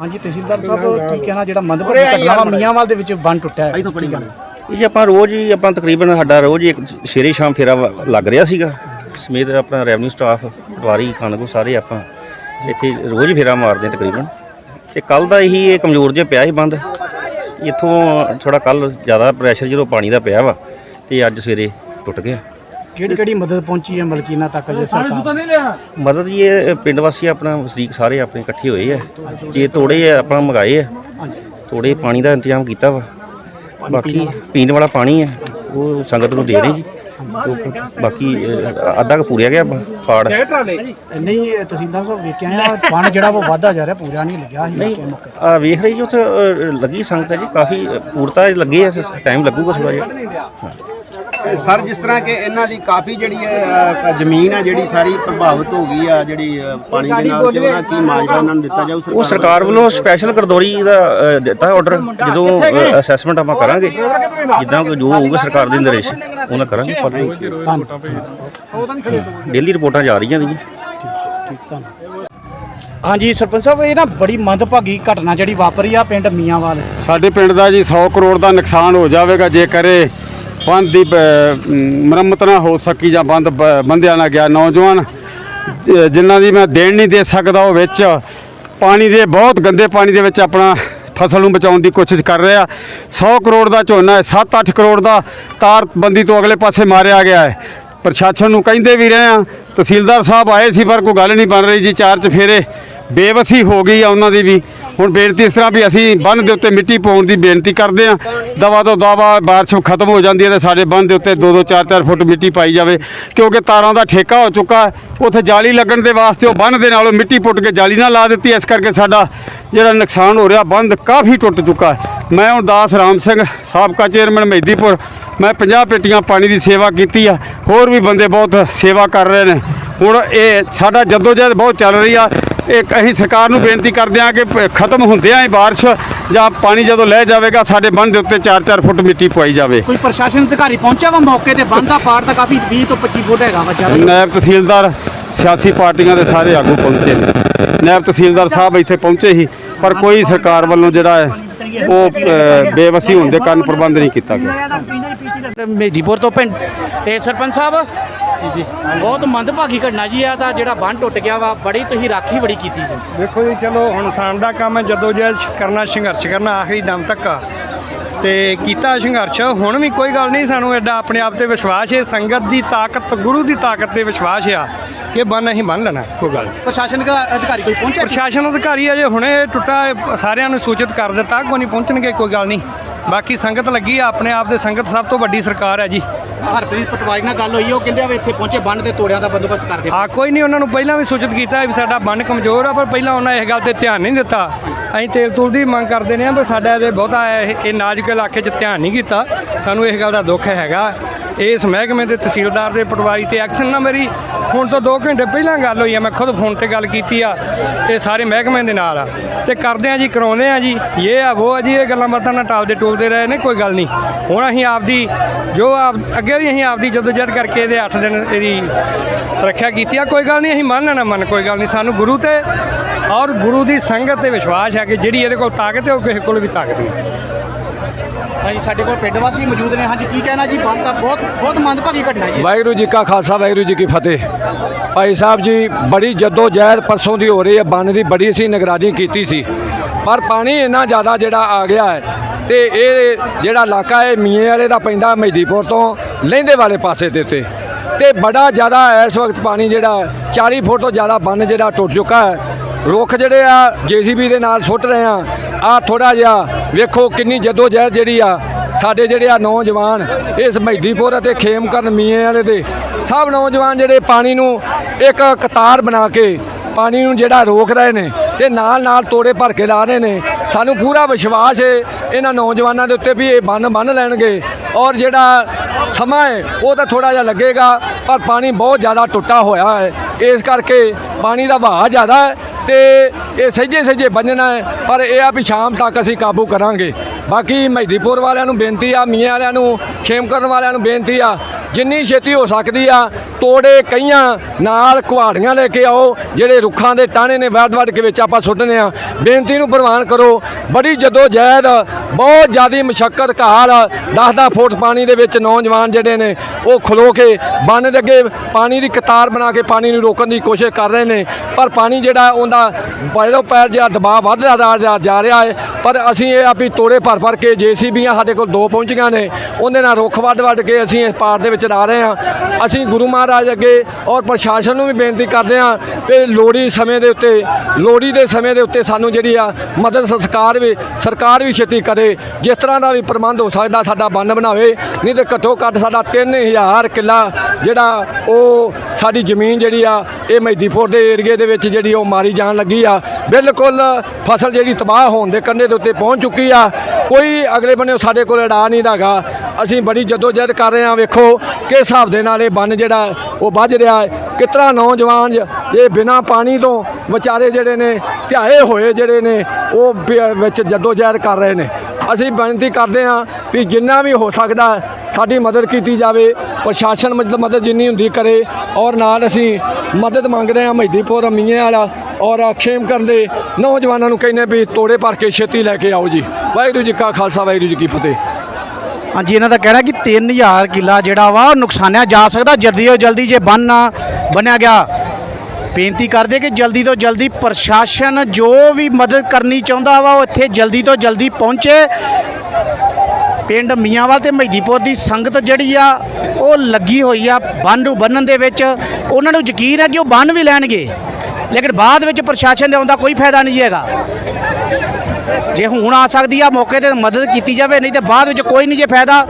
ਹਾਂਜੀ ਤਹਿਸੀਲਦਾਰ ਸਾਹਿਬ ਕੀ ਕਹਿਣਾ? ਜਿਹੜਾ ਮੰਦਪੁਰ ਘਟਨਾ ਵਾ ਮੀਆਂਵਾਲ ਦੇ ਵਿੱਚ ਬੰਨ ਟੁੱਟਿਆ ਹੈ। ਕੀ ਕਹਿਣਾ? ਇਹ ਜੀ ਆਪਾਂ ਰੋਜ਼ ਹੀ ਆਪਾਂ ਤਕਰੀਬਨ ਸਾਡਾ ਰੋਜ਼ ਹੀ ਇੱਕ ਸ਼ੇਰੇ ਸ਼ਾਮ ਫੇਰਾ ਵਾ- ਲੱਗ ਰਿਹਾ ਸੀਗਾ। ਸਮੇਤ ਆਪਣਾ ਰੈਵਨਿਊ ਸਟਾਫ ਪਟਵਾਰੀ ਖਾਨਗੋ ਸਾਰੇ ਆਪਾਂ ਇੱਥੇ ਰੋਜ਼ ਹੀ ਫੇਰਾ ਮਾਰਦੇ ਹਾਂ ਤਕਰੀਬਨ। ਤੇ ਕੱਲ ਦਾ ਇਹੀ ਇਹ ਕਮਜ਼ੋਰ ਜਿਹਾ ਪਿਆ ਸੀ ਬੰਦ। ਇੱਥੋਂ ਥੋੜਾ ਕੱਲ ਜ਼ਿਆਦਾ ਪ੍ਰੈਸ਼ਰ ਜਦੋਂ ਪਾਣੀ ਦਾ ਪਿਆ ਵਾ ਤੇ ਅੱਜ ਸਵੇਰੇ ਟੁੱਟ ਗਿਆ। ਕਿਹੜੀ ਕਿਹੜੀ ਮਦਦ ਪਹੁੰਚੀ ਹੈ ਮਲਕੀਨਾ ਤੱਕ ਜੇ ਸਰਕਾਰ ਮਦਦ ਜੀ ਇਹ ਪਿੰਡ ਵਾਸੀ ਆਪਣਾ ਵਸਨੀਕ ਸਾਰੇ ਆਪਣੇ ਇਕੱਠੇ ਹੋਏ ਆ। ਜੇ ਤੋੜੇ ਆ ਆਪਾਂ ਮੰਗਾਏ ਆ। ਤੋੜੇ ਪਾਣੀ ਦਾ ਇੰਤਜ਼ਾਮ ਕੀਤਾ ਵਾ। ਬਾਕੀ ਪੀਣ ਵਾਲਾ? ਪਾਣੀ ਹੈ ਉਹ ਸੰਗਤ ਨੂੰ ਦੇ ਰਹੇ ਜੀ। ਉਹ ਬਾਕੀ ਅ, ਅੱਧਾ ਕੁ ਪੂਰਿਆ ਗਿਆ ਪਾੜ ਨਹੀਂ ਇਹ ਤਹਿਸੀਲਦਾਰ ਸਾਹਿਬ ਵੇਖਿਆ ਆ ਬੰਨ ਜਿਹੜਾ ਉਹ ਵਾਧਾ ਜਾ ਰਿਹਾ ਪੂਰਾ ਨਹੀਂ ਲੱਗਿਆ ਸੀ ਨਹੀਂ ਮੌਕੇ ਮੌਕੇ ਆ ਵੇਖ ਰਹੀ ਜੀ ਉੱਥੇ ਅ, ਲੱਗੀ ਸੰਗਤ ਹੈ ਜੀ ਕਾਫੀ ਅ, ਪੂਰਤਾ ਲੱਗੇ ਆ ਟਾਈਮ ਲੱਗੂਗਾ ਥੋੜਾ ਜਿਹਾ। ਹਾਂ। ਸਰ ਜਿਸ ਤਰ੍ਹਾਂ ਕਿ ਇਹਨਾਂ ਦੀ ਕਾਫੀ ਜਿਹੜੀ ਹੈ ਅ, ਜ਼ਮੀਨ ਹੈ ਜਿਹੜੀ ਸਾਰੀ ਪ੍ਰਭਾਵਿਤ ਹੋ ਗਈ ਆ ਜਿਹੜੀ ਅ, ਪਾਣੀ ਦੇ ਨਾਲ ਤੇ ਉਹਦਾ ਕੀ ਮਾਜਵਾ ਇਹਨਾਂ ਨੂੰ ਦਿੱਤਾ ਜਾਊ ਉਹ ਸਰਕਾਰ ਵੱਲੋਂ ਸਪੈਸ਼ਲ ਗਰਦੌਰੀ ਦਾ ਅ, ਦਿੱਤਾ ਆਰਡਰ ਜਦੋਂ ਅਸੈਸਮੈਂਟ ਆਪਾਂ ਕਰਾਂਗੇ। ਜਿੱਦਾਂ ਕੋਈ ਜੋ ਹੋਊਗਾ ਸਰਕਾਰ ਦੇ ਨਿਰਦੇਸ਼ ਉਹਨਾਂ ਕਰਾਂਗੇ ਪਰ ਡੇਲੀ ਰਿਪੋਰਟਾਂ ਜਾ ਰਹੀਆਂ ਜੀ। ਠੀਕ ਧੰਨਵਾਦ ਹਾਂਜੀ ਸਰਪੰਚ ਸਾਹਿਬ ਇਹ ਨਾ ਬੜੀ ਮੰਦਭਾਗੀ ਘਟਨਾ ਜਿਹੜੀ ਵਾਪਰੀ ਆ ਪਿੰਡ ਮੀਆਂਵਾਲ। ਸਾਡੇ ਪਿੰਡ ਦਾ ਜੀ 100 ਕਰੋੜ ਦਾ ਨੁਕਸਾਨ ਹੋ ਜਾਵੇਗਾ ਜੇ ਕਰੇ ਬੰਦ ਦੀ ਮੁਰੰਮਤ ਨਾ ਹੋ ਸਕੀ ਜਾਂ ਬੰਦ, ਬ- ਬੰਦਿਆ ਨਾ ਗਿਆ। ਨੌਜਵਾਨ ਜ- ਜਿਨ੍ਹਾਂ ਦੀ ਮੈਂ ਦੇਣ ਨਹੀਂ ਦੇ ਸਕਦਾ ਉਹ ਵਿੱਚ, ਪਾਣੀ ਦੇ, ਬਹੁਤ ਗੰਦੇ ਪਾਣੀ ਦੇ ਵਿੱਚ ਆਪਣਾ ਫਸਲ ਨੂੰ ਬਚਾਉਣ ਦੀ ਕੋਸ਼ਿਸ਼ ਕਰ ਰਿਹਾ। 100 ਕਰੋੜ ਦਾ ਝੋਨਾ ਹੈ 7-8 ਕਰੋੜ ਦਾ ਤਾਰ ਬੰਦੀ ਤੋਂ ਅਗਲੇ ਪਾਸੇ ਮਾਰਿਆ ਗਿਆ ਹੈ। ਪ੍ਰਸ਼ਾਸਨ ਨੂੰ ਕਹਿੰਦੇ ਵੀ ਰਹੇ ਆ ਤਹਿਸੀਲਦਾਰ ਸਾਹਿਬ ਆਏ ਸੀ, ਪਰ ਕੋਈ ਗੱਲ ਨਹੀਂ ਬਣ ਰਹੀ ਜੀ, ਚਾਰ ਚਫੇਰੇ ਬੇਵਸੀ ਹੋ ਗਈ ਆ ਉਹਨਾਂ ਦੀ ਵੀ। ਹੁਣ ਬੇਨਤੀ ਇਸ ਤਰ੍ਹਾਂ ਵੀ ਅਸੀਂ ਬੰਨ ਦੇ ਉੱਤੇ ਮਿੱਟੀ ਪਾਉਣ ਦੀ ਬੇਨਤੀ ਕਰਦੇ ਆ ਦਵਾ ਤੋਂ ਦਵਾ ਬਾਰਿਸ਼ ਖਤਮ ਹੋ ਜਾਂਦੀ ਹੈ ਤੇ ਸਾਡੇ ਬੰਨ ਦੇ ਉੱਤੇ 2-2 4-4 ਫੁੱਟ ਮਿੱਟੀ ਪਾਈ ਜਾਵੇ। ਕਿਉਂਕਿ ਤਾਰਾਂ ਦਾ ਠੇਕਾ ਹੋ ਚੁੱਕਾ, ਉੱਥੇ ਜਾਲੀ ਲੱਗਣ ਦੇ ਵਾਸਤੇ ਉਹ ਬੰਨ ਦੇ ਨਾਲੋਂ ਮਿੱਟੀ ਪੁੱਟ ਕੇ ਜਾਲੀ ਨਾ ਲਾ ਦਿੱਤੀ ਇਸ ਕਰਕੇ ਸਾਡਾ ਜਿਹੜਾ ਨੁਕਸਾਨ ਹੋ ਰਿਹਾ, ਬੰਦ ਕਾਫੀ ਟੁੱਟ ਚੁੱਕਾ ਹੈ। ਮੈਂ ਹੁਣ ਦਾਸ ਰਾਮ ਸਿੰਘ, ਸਾਬਕਾ ਚੇਅਰਮੈਨ ਮਹਿਦੀਪੁਰ, ਮੈਂ 50 ਪੇਟੀਆਂ ਪਾਣੀ ਦੀ ਸੇਵਾ ਕੀਤੀ ਆ। ਹੋਰ ਵੀ ਬੰਦੇ ਬਹੁਤ ਸੇਵਾ ਕਰ ਰਹੇ ਨੇ। ਹੁਣ ਇਹ ਸਾਡਾ ਜਦੋਜਹਿਦ ਬਹੁਤ ਚੱਲ ਰਹੀ ਆ। ਇੱਕ ਅਸੀਂ ਸਰਕਾਰ ਨੂੰ ਬੇਨਤੀ ਕਰਦੇ ਹਾਂ ਕਿ ਖਤਮ ਹੁੰਦਿਆਂ ਹੀ ਬਾਰਿਸ਼ ਜਾਂ ਪਾਣੀ ਜਦੋਂ ਲੈ ਜਾਵੇਗਾ ਸਾਡੇ ਬੰਨ ਦੇ ਉੱਤੇ 4-4 ਫੁੱਟ ਮਿੱਟੀ ਪਵਾਈ ਜਾਵੇ। ਕੋਈ ਪ੍ਰਸ਼ਾਸਨ ਅਧਿਕਾਰੀ ਪਹੁੰਚਿਆ ਵਾ ਮੌਕੇ ਤੇ? ਬੰਨ ਦਾ ਪਾੜ ਤਾਂ ਕਾਫੀ 20 ਤੋਂ 25 ਫੁੱਟ ਹੈਗਾ ਵਾ ਜ਼ਿਆਦਾ। ਨਾਇਬ ਤਹਿਸੀਲਦਾਰ ਸਿਆਸੀ ਪਾਰਟੀਆਂ ਦੇ ਸਾਰੇ ਆਗੂ ਪਹੁੰਚੇ ਨੇ। ਨਾਇਬ ਤਹਿਸੀਲਦਾਰ ਸਾਹਿਬ ਇੱਥੇ ਪਹੁੰਚੇ ਸੀ ਪਰ ਕੋਈ ਸਰਕਾਰ ਵੱਲੋਂ ਜਿਹੜਾ ਹੈ ਉਹ ਬੇਵਸੀ ਹੋਣ ਦੇ ਕਾਰਨ ਪ੍ਰਬੰਧ ਨਹੀਂ ਕੀਤਾ ਗਿਆ। ਤੇ ਮੇਦੀਪੁਰ ਤੋਂ ਪਿੰਡ ਤੇ ਸਰਪੰਚ ਸਾਹਿਬ ਜੀ ਜੀ। ਬਹੁਤ ਮੰਦਭਾਗੀ ਘਟਨਾ ਜੀ ਆ, ਤਾਂ ਜਿਹੜਾ ਬੰਨ ਟੁੱਟ ਗਿਆ ਵਾ, ਬੜੀ ਤੁਸੀਂ ਰਾਖੀ ਬੜੀ ਕੀਤੀ ਸੀ। ਦੇਖੋ ਜੀ, ਚਲੋ, ਹੁਣ ਇਨਸਾਨ ਦਾ ਕੰਮ ਹੈ, ਜਦੋਂ ਜਹਿਦ ਕਰਨਾ, ਸੰਘਰਸ਼ ਕਰਨਾ, ਆਖਰੀ ਦਮ ਤੱਕ। ਆ ਤੇ ਕੀਤਾ ਸੰਘਰਸ਼, ਹੁਣ ਵੀ ਕੋਈ ਗੱਲ ਨਹੀਂ, ਸਾਨੂੰ ਐਡਾ ਆਪਣੇ ਆਪ ਤੇ ਵਿਸ਼ਵਾਸ ਹੈ, ਸੰਗਤ ਦੀ ਤਾਕਤ, ਗੁਰੂ ਦੀ ਤਾਕਤ ਤੇ ਵਿਸ਼ਵਾਸ ਆ। ਕਿ ਬੰਨ ਅਸੀਂ ਬੰਨ ਲੈਣਾ ਕੋਈ ਗੱਲ ਨਹੀਂ। ਪ੍ਰਸ਼ਾਸਨ ਅਧਿਕਾ- ਅਧਿਕਾਰੀ ਕੋਈ ਪਹੁੰਚਿਆ ਸੀ? ਪ੍ਰਸ਼ਾਸਨ ਅਧਿਕਾਰੀ ਅਜੇ ਹੁਣੇ ਟੁੱਟਾ ਸਾਰਿਆਂ ਨੂੰ ਸੂਚਿਤ ਕਰ ਦਿੱਤਾ ਕੋਈ ਨਹੀਂ ਪਹੁੰਚਣਗੇ ਕੋਈ ਗੱਲ ਨਹੀਂ। ਬਾਕੀ ਸੰਗਤ ਲੱਗੀ ਆ ਆਪਣੇ ਆਪ ਦੇ ਸੰਗਤ ਸਭ ਤੋਂ ਵੱਡੀ ਸਰਕਾਰ ਹੈ ਜੀ। ਹਰਪ੍ਰੀਤ ਪਟਵਾਰੀ ਨਾਲ ਗੱਲ ਹੋਈ ਉਹ ਕਹਿੰਦੇ ਆ ਵੀ ਇੱਥੇ ਪਹੁੰਚੇ ਬੰਨ ਤੇ ਤੋੜਿਆਂ ਦਾ ਬੰਦੋਬਸਤ ਕਰਦੇ ਆ ਕੋਈ ਨਹੀਂ ਉਹਨਾਂ ਨੂੰ ਪਹਿਲਾਂ ਵੀ ਸੂਚਿਤ ਕੀਤਾ ਵੀ ਸਾਡਾ ਬੰਨ ਕਮਜ਼ੋਰ ਆ ਪਰ ਪਹਿਲਾਂ ਉਹਨਾਂ ਇਸ ਗੱਲ ਤੇ ਧਿਆਨ ਨਹੀਂ ਦਿੱਤਾ। ਅਸੀਂ ਤੇਲ ਤੂਲ ਦੀ ਮੰਗ ਕਰਦੇ ਨੇ ਆ ਪਰ ਸਾਡਾ ਇਹਦੇ ਬਹੁਤਾ ਇਹ ਇਹ ਨਾਜ਼ੁਕ ਇਲਾਕੇ 'ਚ ਧਿਆਨ ਨਹੀਂ ਕੀਤਾ। ਸਾਨੂੰ ਇਸ ਗੱਲ ਦਾ ਦੁੱਖ ਹੈਗਾ। ਇਸ ਮਹਿਕਮੇ ਦੇ ਤਹਿਸੀਲਦਾਰ ਦੇ ਪਟਵਾਰੀ ਤੇ ਐਕਸ਼ਨ ਨਾ ਮੇਰੀ। ਹੁਣ ਤੋਂ 2 ਘੰਟੇ ਪਹਿਲਾਂ ਗੱਲ ਹੋਈ ਆ, ਮੈਂ ਖੁਦ ਫੋਨ ਤੇ ਗੱਲ ਕੀਤੀ ਆ ਇਹ ਸਾਰੇ ਮਹਿਕਮੇ ਦੇ ਨਾਲ ਆ। ਤੇ ਕਰਦੇ ਆ ਜੀ, ਕਰਾਉਂਦੇ ਆ ਜੀ, ਇਹ ਆ, ਉਹ ਆ ਜੀ, ਇਹ ਗੱਲਾਂ ਬਾਤਾਂ ਨਾਲ ਟਾਲਦੇ ਟੋਲਦੇ ਰਹੇ ਨੇ, ਕੋਈ ਗੱਲ ਨਹੀਂ। ਹੁਣ ਅਸੀਂ ਆਪਦੀ, ਜੋ ਆਪ, ਅੱਗੇ ਵੀ ਅਸੀਂ ਆਪਦੀ ਜਦੋਜਹਿਦ ਕਰਕੇ ਇਹਦੇ 8 ਦਿਨ ਇਹਦੀ ਸੁਰੱਖਿਆ ਕੀਤੀ ਆ, ਕੋਈ ਗੱਲ ਨਹੀਂ, ਅਸੀਂ ਮੰਨ ਲੈਣਾ ਮੰਨ, ਕੋਈ ਗੱਲ ਨਹੀਂ। ਸਾਨੂੰ ਗੁਰੂ ਤੇ ਔਰ ਗੁਰੂ ਦੀ ਸੰਗਤ ਤੇ ਵਿਸ਼ਵਾਸ ਹੈ ਕਿ ਜਿਹੜੀ ਇਹਦੇ ਕੋਲ ਤਾਕਤ ਹੈ, ਉਹ ਕਿਸੇ ਕੋਲ ਵੀ ਤਾਕਤ ਨਹੀਂ। ਹਾਂਜੀ ਸਾਡੇ ਕੋਲ ਪਿੰਡ ਵਾਸੀ ਮੌਜੂਦ ਨੇ। ਹਾਂਜੀ ਕੀ ਕਹਿਣਾ ਜੀ? ਬੰਨ ਤਾਂ ਬਹੁਤ ਬਹੁਤ ਮੰਦਭਾਗੀ ਘਟਨਾ ਜੀ। ਵਾਹਿਗੁਰੂ ਜੀ ਕਾ ਖਾਲਸਾ ਵਾਹਿਗੁਰੂ ਜੀ ਕੀ ਫਤਿਹ। ਭਾਈ ਸਾਹਿਬ ਜੀ ਬੜੀ ਜੱਦੋ ਜਹਿਦ ਪਰਸੋਂ ਦੀ ਹੋ ਰਹੀ ਹੈ। ਬੰਨ ਦੀ ਬੜੀ ਸੀ ਨਿਗਰਾਨੀ ਕੀਤੀ ਸੀ। ਪਰ ਪਾਣੀ ਇੰਨਾ ਜ਼ਿਆਦਾ ਜਿਹੜਾ ਆ ਗਿਆ ਹੈ ਤੇ ਇਹ ਜਿਹੜਾ ਇਲਾਕਾ ਹੈ ਮੀਏ ਵਾਲੇ ਦਾ ਪੈਂਦਾ ਮਹਿਦੀਪੁਰ ਤੋਂ ਲਹਿੰਦੇ ਵਾਲੇ ਪਾਸੇ ਦੇ ਉੱਤੇ। ਤੇ ਬੜਾ ਜ਼ਿਆਦਾ ਇਸ ਵਕਤ ਪਾਣੀ ਜਿਹੜਾ ਹੈ, 40 ਫੁੱਟ ਤੋਂ ਜ਼ਿਆਦਾ ਬੰਨ ਜਿਹੜਾ ਟੁੱਟ ਚੁੱਕਾ ਹੈ। ਰੁੱਖ ਜਿਹੜੇ ਆ, ਜੀਸੀਬੀ ਦੇ ਨਾਲ ਸੁੱਟ ਰਹੇ ਆ। ਆ ਥੋੜਾ ਜਿਹਾ, ਵੇਖੋ ਕਿੰਨੀ ਜੱਦੋ ਜਹਿਦ ਜਿਹੜੀ ਆ, ਸਾਡੇ ਜਿਹੜੇ ਆ ਨੌਜਵਾਨ, ਇਸ ਮਹਿਦੀਪੁਰ ਅਤੇ ਖੇਮਕਰਨ ਮੀਏ ਵਾਲੇ ਦੇ, ਸਭ ਨੌਜਵਾਨ ਜਿਹੜੇ ਪਾਣੀ ਨੂੰ ਇੱਕ ਕਤਾਰ ਬਣਾ ਕੇ, ਪਾਣੀ ਨੂੰ ਜਿਹੜਾ ਰੋਕ ਰਹੇ ਨੇ, ਤੇ ਨਾਲ ਨਾਲ ਤੋੜੇ ਭਰ ਕੇ ਲਾ ਰਹੇ ਨੇ। ਸਾਨੂੰ ਪੂਰਾ ਵਿਸ਼ਵਾਸ ਹੈ ਇਹਨਾਂ ਨੌਜਵਾਨਾਂ ਦੇ ਉੱਤੇ ਵੀ ਇਹ ਬੰਨ ਬੰਨ ਲੈਣਗੇ। ਔਰ ਜਿਹੜਾ ਸਮਾਂ ਹੈ ਉਹ ਤਾਂ ਥੋੜਾ ਜਿਹਾ ਲੱਗੇਗਾ, ਪਰ ਪਾਣੀ ਬਹੁਤ ਜ਼ਿਆਦਾ ਟੁੱਟਾ ਹੋਇਆ ਹੈ ਇਸ ਕਰਕੇ ਪਾਣੀ ਦਾ ਵਹਾਅ ਜ਼ਿਆਦਾ ਹੈ ਤੇ ਇਹ ਸਹਿਜੇ ਸਹਿਜੇ ਬੰਨਣਾ ਹੈ, ਪਰ ਇਹ ਆ ਵੀ ਸ਼ਾਮ ਤੱਕ ਅਸੀਂ ਕਾਬੂ ਕਰਾਂਗੇ। ਬਾਕੀ ਮਹਿਦੀਪੁਰ ਵਾਲਿਆਂ ਨੂੰ ਬੇਨਤੀ ਆ, ਮੀਆਂ ਵਾਲਿਆਂ ਨੂੰ ਖੇਮ ਕਰਨ ਵਾਲਿਆਂ ਨੂੰ ਬੇਨਤੀ ਆ, ਜਿੰਨੀ ਛੇਤੀ ਹੋ ਸਕਦੀ ਆ, ਤੋੜੇ ਕਈਆਂ ਨਾਲ ਕੁਹਾੜੀਆਂ ਲੈ ਕੇ ਆਓ, ਜਿਹੜੇ ਰੁੱਖਾਂ ਦੇ ਟਾਣੇ ਨੇ ਵੱਢ ਵੱਢ ਕੇ ਵਿੱਚ ਆਪਾਂ ਸੁੱਟਨੇ ਆ। ਬੇਨਤੀ ਨੂੰ ਪ੍ਰਵਾਨ ਕਰੋ, ਬੜੀ ਜਦੋ ਜਹਿਦ ਬਹੁਤ ਜ਼ਿਆਦੀ ਮਸ਼ੱਕਤ ਘਾਲ 10-10 ਫੁੱਟ ਪਾਣੀ ਦੇ ਵਿੱਚ ਨੌਜਵਾਨ ਜਿਹੜੇ ਨੇ, ਉਹ ਖਲੋ ਕੇ ਬੰਨ ਦੇ ਅੱਗੇ ਪਾਣੀ ਦੀ ਕਤਾਰ ਬਣਾ ਕੇ ਪਾਣੀ ਨੂੰ ਰੋਕਣ ਦੀ ਕੋਸ਼ਿਸ਼ ਕਰ ਰਹੇ ਨੇ। ਪਰ ਪਾਣੀ ਜਿਹੜਾ, ਉਹਦਾ ਪੈਰੋਂ ਪੈਰ ਜਿਹਾ ਦਬਾਅ ਵੱਧਦਾ ਜਾ- ਰਿਹਾ ਹੈ, ਪਰ ਅਸੀਂ ਇਹ ਆਪੀ ਤੋੜੇ ਭਰ ਭਰ ਕੇ ਜੀਸੀਬੀਆਂ ਸਾਡੇ ਕੋਲ ਦੋ ਪਹੁੰਚੀਆਂ ਨੇ, ਉਹਦੇ ਨਾਲ ਰੁੱਖ ਵੱਢ ਵੱਢ ਕੇ ਅਸੀਂ ਇਸ ਪਾਰ ਦੇ ਵਿੱਚ ਲਾ ਰਹੇ ਹਾਂ। ਅਸੀਂ ਗੁਰੂ ਮਹਾਰਾਜ ਅੱਗੇ ਔਰ ਪ੍ਰਸ਼ਾਸਨ ਨੂੰ ਵੀ ਬੇਨਤੀ ਕਰਦੇ ਹਾਂ ਕਿ ਲੋੜੀ ਸਮੇਂ ਦੇ ਉੱਤੇ ਲੋੜੀ ਦੇ ਸਮੇਂ ਦੇ ਉੱਤੇ ਸਾਨੂੰ ਜਿਹੜੀ ਆ ਮਦਦ ਸਰਕਾਰ ਵੀ ਸਰਕਾਰ ਵੀ ਛੇਤੀ ਕਰੇ, ਜਿਸ ਤਰ੍ਹਾਂ ਦਾ ਵੀ ਪ੍ਰਬੰਧ ਹੋ ਸਕਦਾ ਸਾਡਾ ਬੰਨ ਬਣਾਵੇ, ਨਹੀਂ ਤੇ ਘੱਟੋ ਘੱਟ ਸਾਡਾ 3000 ਕਿੱਲਾ ਜਿਹੜਾ ਉਹ ਸਾਡੀ ਜ਼ਮੀਨ ਜਿਹੜੀ ਆ, ਇਹ ਮਹਿਦੀਪੁਰ ਦੇ ਏਰੀਏ ਦੇ ਵਿੱਚ ਜਿਹੜੀ ਉਹ ਮਾਰੀ ਜਾਣ ਲੱਗੀ ਆ। ਬਿਲਕੁਲ ਫਸਲ ਜਿਹੜੀ ਤਬਾਹ ਹੋਣ ਦੇ ਕੰਢੇ ਦੇ ਉੱਤੇ ਪਹੁੰਚ ਚੁੱਕੀ ਆ। ਕੋਈ ਅਗਲੇ ਬੰਨੇ ਸਾਡੇ ਕੋਲ ਅੜਾ ਨਹੀਂ ਹੈਗਾ। ਅਸੀਂ ਬੜੀ ਜਦੋਜਹਿਦ ਕਰ ਰਹੇ ਹਾਂ ਵੇਖੋ ਕਿਸ ਹਿਸਾਬ ਦੇ ਨਾਲ ਇਹ ਬੰਨ ਜਿਹੜਾ ਉਹ ਵੱਜ ਰਿਹਾ ਹੈ। ਕਿਤਨਾ ਨੌਜਵਾਨ ਇਹ ਬਿਨਾ ਪਾਣੀ ਤੋਂ ਵਿਚਾਰੇ ਜਿਹੜੇ ਨੇ, ਧਿਆਏ ਹੋਏ ਜਿਹੜੇ ਨੇ, ਉਹ ਬ- ਵਿੱਚ ਜਦੋਜਹਿਦ ਕਰ ਰਹੇ ਨੇ। ਅਸੀਂ ਬੇਨਤੀ ਕਰਦੇ ਹਾਂ ਵੀ ਜਿੰਨਾ ਵੀ ਹੋ ਸਕਦਾ ਸਾਡੀ ਮਦਦ ਕੀਤੀ ਜਾਵੇ, ਪ੍ਰਸ਼ਾਸਨ ਮਦਦ ਮਦਦ ਜਿੰਨੀ ਹੁੰਦੀ ਕਰੇ ਔਰ ਨਾਲ ਅਸੀਂ ਮਦਦ ਮੰਗਦੇ ਹਾਂ ਮਹਿਦੀਪੁਰ, ਮੀਆਂ ਵਾਲਾ ਔਰ ਖੇਮ ਕਰਨ ਦੇ ਨੌਜਵਾਨਾਂ ਨੂੰ ਕਹਿੰਦੇ ਵੀ ਤੋੜੇ ਭਰ ਕੇ ਛੇਤੀ ਲੈ ਕੇ ਆਓ ਜੀ। ਵਾਹਿਗੁਰੂ ਜੀ ਕਾ ਖਾਲਸਾ, ਵਾਹਿਗੁਰੂ ਜੀ ਕੀ ਫਤਿਹ। ਹਾਂਜੀ, ਇਹਨਾਂ ਦਾ ਕਹਿਣਾ ਕਿ 3000 ਕਿੱਲਾ ਜਿਹੜਾ ਵਾ ਨੁਕਸਾਨਿਆ ਜਾ ਸਕਦਾ, ਜਲਦੀ ਤੋਂ ਜਲਦੀ ਜੇ ਬੰਨ ਨਾ ਬਣਿਆ ਗਿਆ। ਬੇਨਤੀ ਕਰਦੇ ਕਿ ਜਲਦੀ ਤੋਂ ਜਲਦੀ ਪ੍ਰਸ਼ਾਸਨ ਜੋ ਵੀ ਮਦਦ ਕਰਨੀ ਚਾਹੁੰਦਾ ਵਾ, ਉਹ ਇੱਥੇ ਜਲਦੀ ਤੋਂ ਜਲਦੀ ਪਹੁੰਚੇ। ਪਿੰਡ ਮੀਆਂਵਾਲ ਤੇ ਮਹਿਦੀਪੁਰ ਦੀ ਸੰਗਤ ਜਿਹੜੀ ਆ, ਉਹ ਲੱਗੀ ਹੋਈ ਆ ਬੰਨ ਨੂੰ ਬੰਨਣ ਦੇ ਵਿੱਚ। ਉਹਨਾਂ ਨੂੰ ਯਕੀਨ ਹੈ ਕਿ ਉਹ ਬੰਨ ਵੀ ਲੈਣਗੇ। ਲੇਕਿਨ ਬਾਅਦ ਵਿੱਚ ਪ੍ਰਸ਼ਾਸਨ ਦੇ ਆਉਂਦਾ ਕੋਈ ਫਾਇਦਾ ਨਹੀਂ ਹੈਗਾ। ਜੇ ਹੁਣ ਆ ਸਕਦੀ ਆ, ਮੌਕੇ ਤੇ ਮਦਦ ਕੀਤੀ ਜਾਵੇ, ਨਹੀਂ ਤੇ ਬਾਅਦ ਵਿੱਚ ਕੋਈ ਨਹੀਂ ਜੇ ਫਾਇਦਾ।